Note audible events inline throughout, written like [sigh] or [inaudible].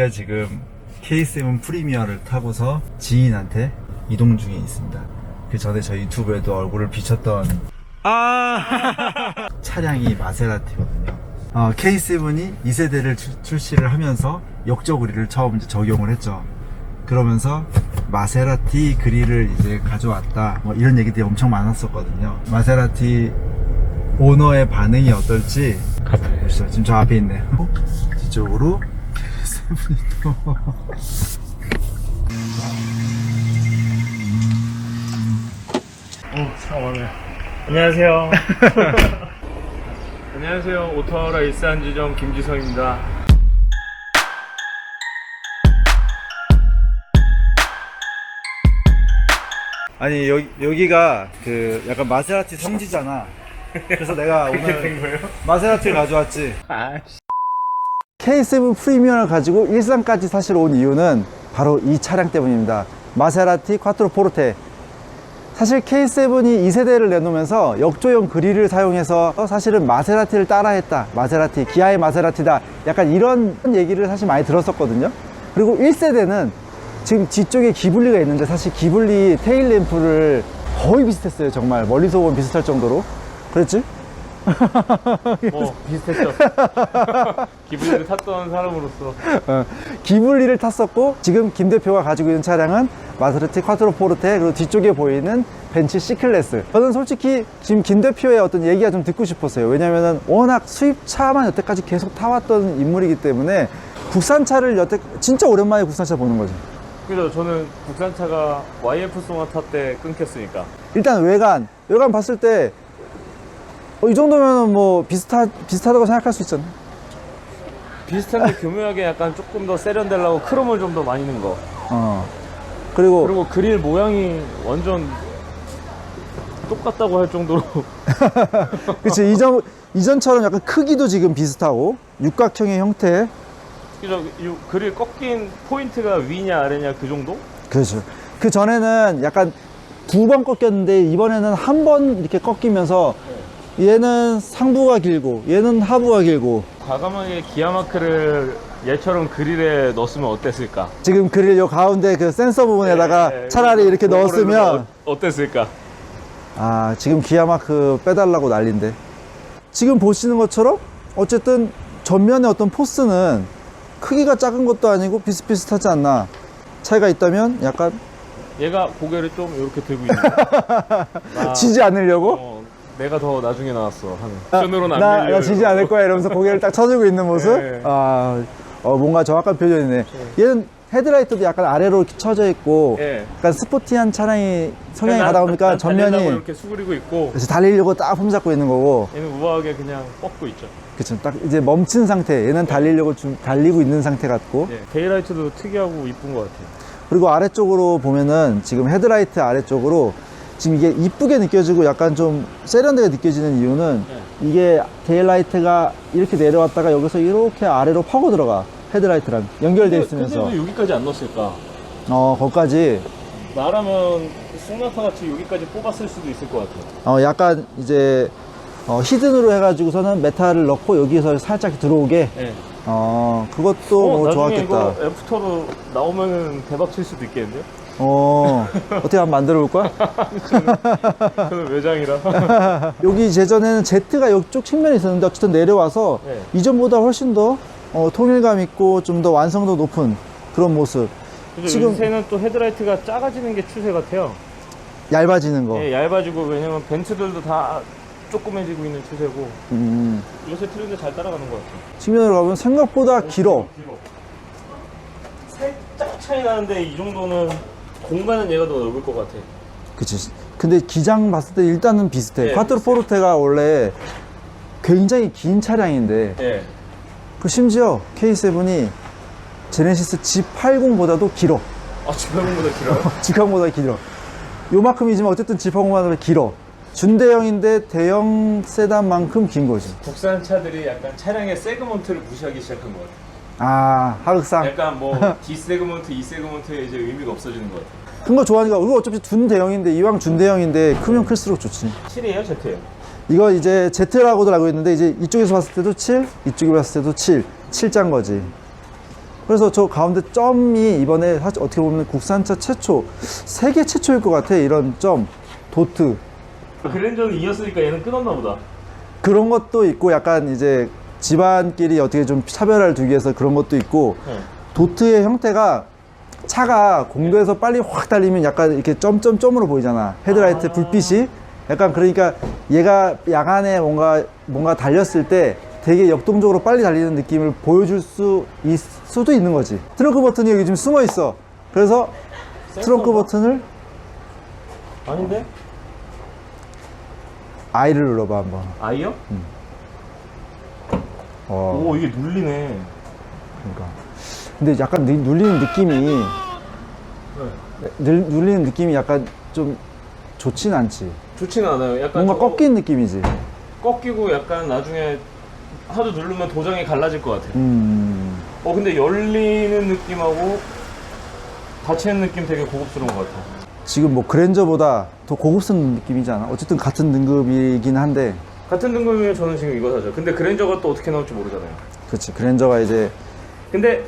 저희가 지금 K7 프리미어를 타고서 지인한테 이동 중에 있습니다. 그 전에 저희 유튜브에도 얼굴을 비쳤던 아 [laughs] 차량이 마세라티거든요. 어, K7이 2세대를 출 시를 하면서 역저그릴을 처음 이제 적용을 했죠. 그러면서 마세라티 그릴을 이제 가져왔다. 뭐 이런 얘기들이 엄청 많았었거든요. 마세라티 오너의 반응이 어떨지 보시죠. 지금 저 앞에 있네요. [laughs] 뒤쪽으로 K7이 또 안녕하세요 [laughs] 안녕하세요 오토하라 일산지점 김지성입니다 아니 여기, 여기가 그 약간 마세라티 성지잖아. 그래서 내가 [laughs] 오늘 거예요? 마세라티를 가져왔지. 아씨 K7 프리미엄을 가지고 일산까지 사실 온 이유는 바로 이 차량 때문입니다. 마세라티 콰트로 포르테. 사실 K7이 2세대를 내놓으면서 역조형 그릴을 사용해서 사실은 마세라티를 따라했다. 마세라티, 기아의 마세라티다. 약간 이런 얘기를 사실 많이 들었었거든요. 그리고 1세대는 지금 뒤쪽에 기블리가 있는데 사실 기블리 테일 램프를 거의 비슷했어요. 정말 멀리서 보면 비슷할 정도로. 그랬지? 뭐 비슷했죠. [laughs] 기분이 탔던 사람으로서. 어, 기블리를 탔었고 지금 김 대표가 가지고 있는 차량은 마세라티 콰트로 포르테 그리고 뒤쪽에 보이는 벤츠 C클래스. 저는 솔직히 지금 김 대표의 어떤 얘기가 좀 듣고 싶었어요. 왜냐면은 워낙 수입차만 여태까지 계속 타왔던 인물이기 때문에 국산차를 여태 진짜 오랜만에 국산차 보는 거죠. 그래서 저는 국산차가 YF 소나타 때 끊겼으니까. 일단 외관 외관 봤을 때 어, 이 정도면 뭐 비슷하, 비슷하다고 생각할 수 있잖아요 비슷한데 교묘하게 약간 조금 더 세련되려고 크롬을 좀 더 많이 넣은 거 어. 그리고 그리고 그릴 모양이 완전 똑같다고 할 정도로 [laughs] 그치 이전, 이전처럼 약간 크기도 지금 비슷하고 육각형의 형태 그죠 이 그릴 꺾인 포인트가 위냐 아래냐 그 정도? 그렇죠. 그 전에는 약간 두 번 꺾였는데 이번에는 한 번 이렇게 꺾이면서 얘는 상부가 길고 얘는 하부가 길고. 과감하게 기아 마크를 얘처럼 그릴에 넣었으면 어땠을까? 지금 그릴 요 가운데 그 센서 부분에다가 예, 예, 차라리 이렇게 그거를 넣었으면 어, 어땠을까? 아 지금 기아 마크 빼달라고 난린데. 지금 보시는 것처럼 어쨌든 전면의 어떤 포스는 크기가 작은 것도 아니고 비슷비슷하지 않나. 차이가 있다면 약간 얘가 고개를 좀 이렇게 들고 있는 거. 나, [laughs] 지지 않으려고? 어, 내가 더 나중에 나왔어 하는 션으로는 안 나, 밀려 나 지지 않을 거야 이러면서 고개를 딱 쳐주고 있는 모습? 네. 아 어, 뭔가 정확한 표현이네. 얘는 헤드라이트도 약간 아래로 이렇게 쳐져 있고 예. 약간 스포티한 차량이 성향이 난- 가다 보니까 전면이 이렇게 수그리고 있고 그래서 달리려고 딱 폼잡고 있는 거고. 얘는 우아하게 그냥 뻗고 있죠. 그쵸. 딱 이제 멈춘 상태. 얘는 달리려고 좀 달리고 있는 상태 같고. 예. 데이라이트도 특이하고 이쁜 것 같아요. 그리고 아래쪽으로 보면은 지금 헤드라이트 아래쪽으로 지금 이게 이쁘게 느껴지고 약간 좀 세련되게 느껴지는 이유는 네. 이게 데일라이트가 이렇게 내려왔다가 여기서 이렇게 아래로 파고 들어가 헤드라이트랑 연결돼 있으면서 근데도 여기까지 안 넣었을까? 어 거기까지 나라면 쑥나타 같이 여기까지 뽑았을 수도 있을 것 같아요 어 약간 이제 어, 히든으로 해가지고서는 메탈을 넣고 여기서 살짝 들어오게 예. 어 그것도 뭐 나중에 좋았겠다 이거 애프터로 나오면은 대박 칠 수도 있겠는데요? 어 어떻게 한번 만들어 볼 거야? [laughs] 저는 외장이라 [laughs] 여기 제전에는 Z가 이쪽 측면에 있었는데 어쨌든 내려와서 네. 이전보다 훨씬 더 어, 통일감 있고 좀 더 완성도 높은 그런 모습 그죠? 지금- 요새는 또 헤드라이트가 작아지는 게 추세 같아요 얇아지는 거 예, 얇아지고 왜냐면 벤츠들도 다 조그매지고 있는 추세고 음, 요새 트렌드 잘 따라가는 것 같아요 측면으로 가면 생각보다 길어. 살짝 차이 나는데 이 정도는 공간은 얘가 더 넓을 것 같아. 그치. 근데 기장 봤을 때 일단은 비슷해. 네, 콰트로 포르테가 원래 굉장히 긴 차량인데 예. 그 심지어 K7이 제네시스 G80보다도 길어. 아 지평보다 길어요? [laughs] G80보다 길어. 요만큼이지만 어쨌든 G80보다 길어. 준대형인데 대형 세단만큼 긴 거지. 국산 차들이 약간 차량의 세그먼트를 무시하기 시작한 것 같아요 아 하극상 약간 뭐 [laughs] D 세그먼트, E 세그먼트에 이제 의미가 없어지는 것 같아요 큰 거 좋아하니까 이거 어차피 준 대형인데 이왕 준 대형인데 크면 클수록 좋지 7이에요 Z예요? 이거 이제 Z라고도 알고 있는데 이제 이쪽에서 봤을 때도 7 이쪽에 봤을 때도 7 7짠 거지 그래서 저 가운데 점이 이번에 사실 어떻게 보면 국산차 최초, 세계 최초일 것 같아. 이런 점, 도트. 그랜저는 이었으니까 얘는 끊었나 보다. 그런 것도 있고 약간 이제 집안끼리 어떻게 좀 차별화를 두기 위해서 그런 것도 있고 네. 도트의 형태가 차가 공도에서 빨리 확 달리면 약간 이렇게 점점점으로 보이잖아. 헤드라이트 아. 불빛이 약간 그러니까 얘가 야간에 뭔가 뭔가 달렸을 때 되게 역동적으로 빨리 달리는 느낌을 보여줄 수 있, 수도 있는 거지. 트렁크 버튼이 여기 지금 숨어 있어. 그래서 트렁크? 버튼을 아닌데? I를 눌러봐 한번. 아이요? 어, 오 이게 눌리네. 그러니까. 근데 약간 느- 눌리는 느낌이 늘- 눌리는 느낌이 약간 좀 좋진 않지. 좋지는 않아요. 약간 뭔가 저거 꺾인 느낌이지. 꺾이고 약간 나중에 하도 누르면 도장이 갈라질 것 같아. 음, 어 근데 열리는 느낌하고 닫히는 느낌 되게 고급스러운 것 같아. 지금 뭐 그랜저보다 더 고급스러운 느낌이지 않아? 어쨌든 같은 등급이긴 한데, 같은 등급이면 저는 지금 이거 사죠. 근데 그랜저가 또 어떻게 나올지 모르잖아요. 그렇지. 그랜저가 이제 근데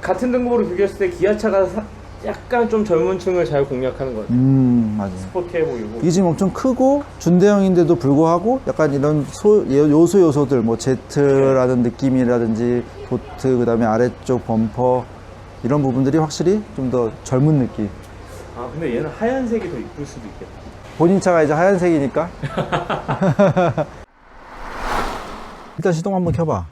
같은 등급으로 비교했을 때 기아차가 사- 약간 좀 젊은 층을 잘 공략하는 것 같아요. 음, 맞아. 스포티해 보이고. 이게 지금 엄청 크고 준대형인데도 불구하고 약간 이런 소, 예, 요소 요소들 뭐 제트라는 느낌이라든지 보트 그다음에 아래쪽 범퍼 이런 부분들이 확실히 좀 더 젊은 느낌. 아 근데 얘는 하얀색이 더 이쁠 수도 있겠다. 본인 차가 이제 하얀색이니까. [laughs] 일단 시동 한번 켜봐.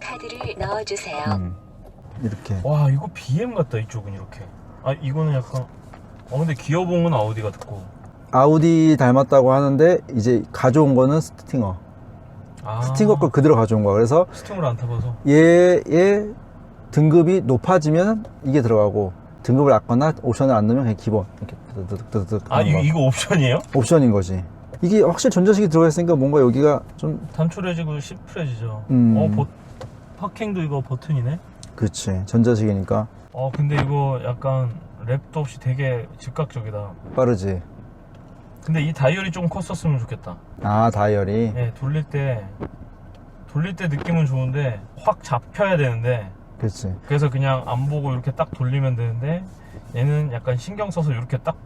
카드를 넣어주세요. 음, 이렇게. 와 이거 BM 같다 이쪽은 이렇게. 아 이거는 약간. 어 근데 기어봉은 아우디 같고. 아우디 닮았다고 하는데 이제 가져온 거는 스팅어. 아 스팅어 걸 그대로 가져온 거야. 그래서 스팅을 안 타봐서. 얘의 등급이 높아지면 이게 들어가고 등급을 낮거나 옵션을 안 넣으면 그냥 기본 이렇게 드드드드드 아 이거 이거 옵션이에요? 옵션인 거지. 이게 확실히 전자식이 들어가 있으니까 뭔가 여기가 좀 단촐해지고 시프해지죠. 음. 어 버, 파킹도 이거 버튼이네. 그렇지 전자식이니까 어 근데 이거 약간 랩도 없이 되게 즉각적이다. 빠르지. 근데 이 다이얼이 좀 컸었으면 좋겠다. 아 다이얼이 예, 돌릴 때 돌릴 때 느낌은 좋은데 확 잡혀야 되는데 그렇지. 그래서 그냥 안 보고 이렇게 딱 돌리면 되는데 얘는 약간 신경 써서 이렇게 딱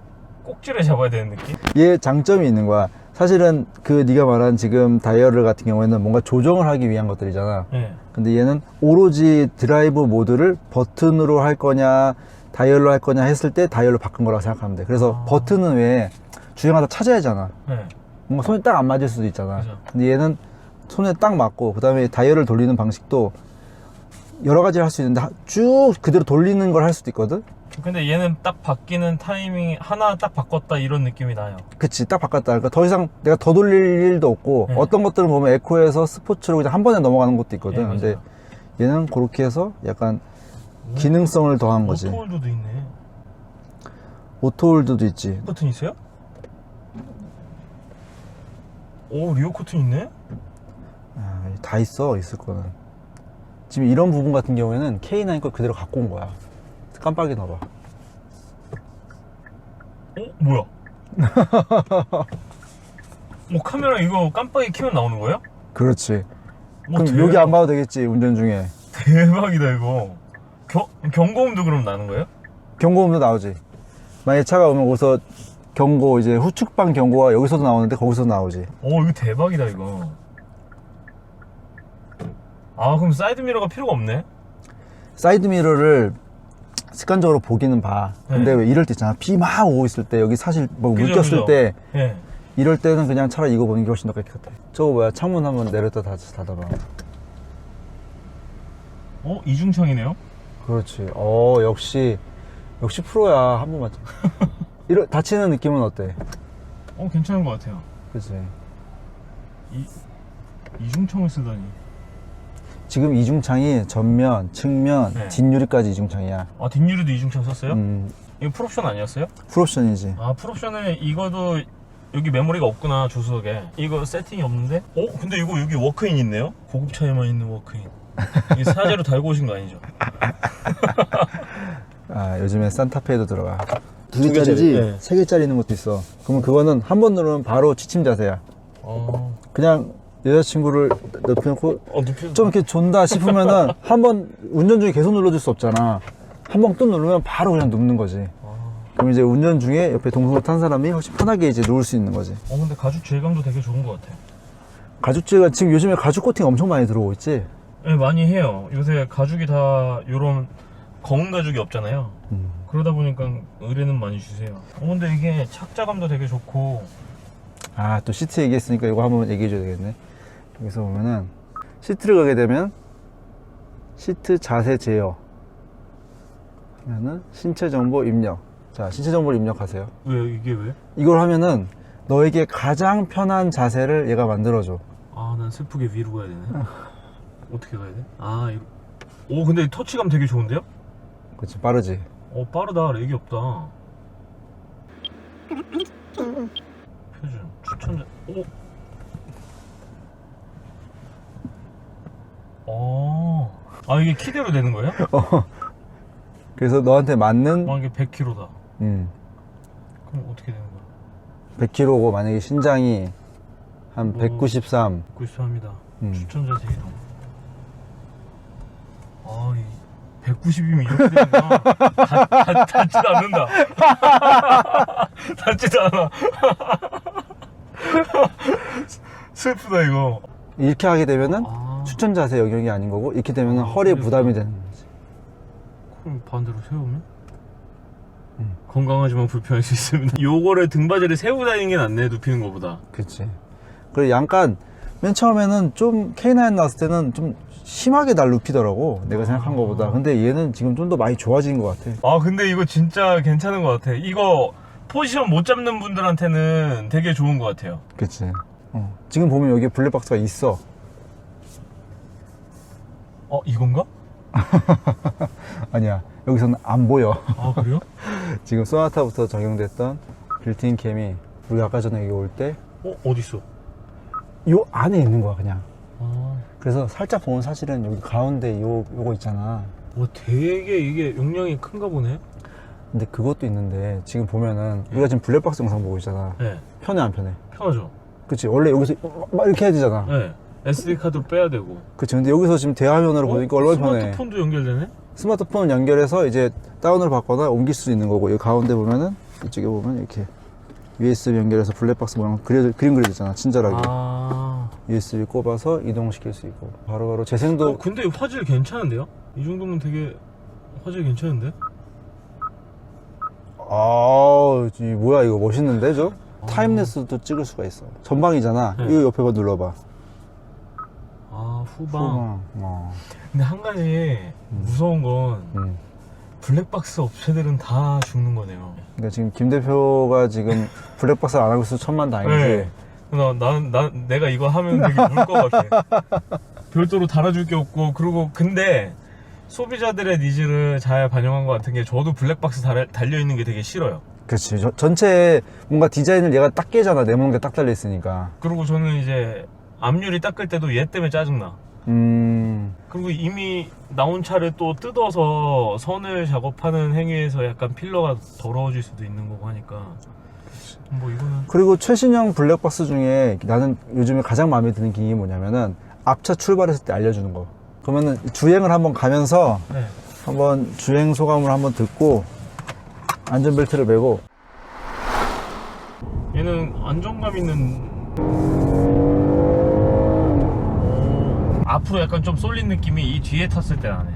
꼭지를 잡아야 되는 느낌? 얘 장점이 있는 거야. 사실은 그 네가 말한 지금 다이얼을 같은 경우에는 뭔가 조정을 하기 위한 것들이잖아. 예. 근데 얘는 오로지 드라이브 모드를 버튼으로 할 거냐 다이얼로 할 거냐 했을 때 다이얼로 바꾼 거라고 생각하면 돼. 그래서 아. 버튼은 왜 주행하다 찾아야 하잖아. 예. 뭔가 손이 딱안 맞을 수도 있잖아. 그죠. 근데 얘는 손에 딱 맞고 그다음에 다이얼을 돌리는 방식도 여러 가지를 할 수 있는데 하- 쭉 그대로 돌리는 걸 할 수도 있거든. 근데 얘는 딱 바뀌는 타이밍이 하나 딱 바꿨다 이런 느낌이 나요. 그치 딱 바꿨다. 그러니까 더 이상 내가 더 돌릴 일도 없고 네. 어떤 것들은 보면 에코에서 스포츠로 그냥 한 번에 넘어가는 것도 있거든. 예, 맞아요. 근데 얘는 그렇게 해서 약간 기능성을 더한 거지. 오토홀드도 있네. 오토홀드도 있지. 버튼 있어요? 오 리오 커튼 있네? 아, 다 있어 있을 거는. 지금 이런 부분 같은 경우에는 K9 거 그대로 갖고 온 거야. 깜빡이 넣어봐. 어? 뭐야? 오 [laughs] 카메라 이거 깜빡이 켜면 나오는 거예요? 그렇지. 오, 그럼 대박. 여기 안 봐도 되겠지 운전 중에. 대박이다 이거 겨, 경고음도 그럼 나는 거예요? 경고음도 나오지. 만약에 차가 오면 거기서 경고 이제 후측방 경고가 여기서도 나오는데 거기서도 나오지. 오 이거 대박이다 이거 아 그럼 사이드 미러가 필요가 없네 사이드 미러를 습관적으로 보기는 봐. 근데 네. 왜 이럴 때 있잖아. 비 막 오고 있을 때 여기 사실 뭐 그죠, 물꼈을 그죠. 때 예. 이럴 때는 그냥 차라리 이거 보는 게 훨씬 더 깨끗해. 저거 뭐야 창문 한번 내렸다 닫, 닫아봐. 어? 이중창이네요? 그렇지. 어 역시 역시 프로야 한 번만. [laughs] 이런 닫히는 느낌은 어때? 어 괜찮은 것 같아요. 이, 이중창을 쓰다니 지금 이중창이 전면, 측면, 네. 뒷유리까지 이중창이야. 아 뒷유리도 이중창 썼어요? 음, 이거 풀옵션 아니었어요? 풀옵션이지. 아 풀옵션에 이거도 여기 메모리가 없구나 조수석에 이거 세팅이 없는데? 어? 근데 이거 여기 워크인 있네요? 고급차에만 있는 워크인 이게 사제로 [laughs] 달고 오신 거 아니죠? [laughs] 아 요즘에 산타페에도 들어가. 두두 개짜리지 개짜리, 네. 세 개짜리 있는 것도 있어. 그러면 그거는 한 번 누르면 바로 취침 자세야. 어... 그냥 여자친구를 옆에 놓고 어 눕혀 좀 이렇게 존다 싶으면은 [laughs] 한 번 운전 중에 계속 눌러줄 수 없잖아. 한 번 또 누르면 바로 그냥 눕는 거지. 아, 그럼 이제 운전 중에 옆에 동승을 탄 사람이 훨씬 편하게 이제 누울 수 있는 거지. 어 근데 가죽 질감도 되게 좋은 것 같아 가죽재가 지금 요즘에 가죽 코팅 엄청 많이 들어오고 있지. 네 많이 해요 요새 가죽이 다 요런 검은 가죽이 없잖아요 음. 그러다 보니까 의뢰는 많이 주세요 어 근데 이게 착자감도 되게 좋고 아, 또 시트 얘기했으니까 이거 한번 얘기해줘야 되겠네. 여기서 보면은 시트를 가게 되면 시트 자세 제어 하면은 신체 정보 입력. 자, 신체 정보를 입력하세요. 왜 이게 왜? 이걸 하면은 너에게 가장 편한 자세를 얘가 만들어줘. 아 난 슬프게 위로 가야 되네 어떻게 가야 돼? 아 이거 오 근데 터치감 되게 좋은데요? 그렇지, 빠르지. 어 빠르다 렉이 없다 표준 추천자 오 어. 아 이게 키대로 되는 거예요? [laughs] 그래서 너한테 맞는 와 이게 100kg다 음, 그럼 어떻게 되는 거야? 100kg고 만약에 신장이 한 오. 193. 93입니다 음. 추천 자 세 이동 아 이 190이면 이렇게 되는구나 닿지도 않는다 [laughs] 닿지도 않아 [laughs] 슬프다 이거 이렇게 하게 되면은 아 추천 자세 영역이 아닌 거고 이렇게 되면은 허리에 부담이 되는 거지. 그럼 반대로 세우면? 음. 건강하지만 불편할 수 있습니다 [laughs] 요거를 등받이를 세우고 다니는 게 낫네 눕히는 거보다 그치. 그리고 약간 맨 처음에는 좀 K9 나왔을 때는 좀 심하게 날 눕히더라고. 내가 생각한 것보다. 근데 얘는 지금 좀 더 많이 좋아진 것 같아. 아 근데 이거 진짜 괜찮은 것 같아 이거 포지션 못 잡는 분들한테는 되게 좋은 것 같아요 그치. 어. 지금 보면 여기 블랙박스가 있어. 어 이건가? [laughs] 아니야. 여기서는 안 보여. 아 그래요? [laughs] 지금 소나타부터 적용됐던 빌트인 캠이 우리 아까 전에 여기 올 때 요 어 어딨어? 안에 있는 거야, 그냥. 아, 그래서 살짝 보면 사실은 여기 가운데 요, 요거 있잖아. 와 되게 이게 용량이 큰가 보네 근데 그것도 있는데 지금 보면은 우리가 지금 블랙박스 영상 보고 있잖아. 네 편해, 안 편해? 편하죠 그치. 원래 여기서 막 이렇게 해야 되잖아. 네 SD 카드로 빼야 되고 그치. 근데 여기서 지금 대화면으로 보니까 얼마나 편해. 스마트폰도 연결되네? 스마트폰 연결해서 이제 다운을 받거나 옮길 수 있는 거고 여기 가운데 보면은 이쪽에 보면 이렇게 USB 연결해서 블랙박스 모양 그려, 그림 그려졌잖아 친절하게 아 USB 꼽아서 이동시킬 수 있고 바로바로 재생도 어, 근데 화질 괜찮은데요? 이 정도면 되게 화질 괜찮은데? 이 뭐야 이거 멋있는데 저 타임레스도 찍을 수가 있어 전방이잖아 네. 이거 옆에 봐 눌러봐 아 후방 후방 어. 근데 한 가지 무서운 건 음. 블랙박스 업체들은 다 죽는 거네요 그러니까 지금 김 대표가 지금 [laughs] 블랙박스를 안 하고 있어서 천만 다행이지 네. 나, 난, 난 내가 이거 하면 되게 울것 같아. [laughs] 별도로 달아줄 게 없고, 그리고 근데 소비자들의 니즈를 잘 반영한 것 같은 게 저도 블랙박스 달, 달려있는 게 되게 싫어요. 저- 전체 뭔가 디자인을 얘가 딱 깨잖아 게딱 달려있으니까 그리고 저는 이제 앞유리 닦을 때도 얘 때문에 짜증나. 음 그리고 이미 나온 차를 또 뜯어서 선을 작업하는 행위에서 약간 필러가 더러워질 수도 있는 거고 하니까. 뭐 이거는. 그리고 최신형 블랙박스 중에 나는 요즘에 가장 마음에 드는 기능이 뭐냐면은 앞차 출발했을 때 알려주는 거. 그러면은 주행을 한번 가면서 네. 한번 주행 소감을 한번 듣고 안전벨트를 매고 얘는 안정감 있는 오, 앞으로 약간 좀 쏠린 느낌이 이 뒤에 탔을 때 나네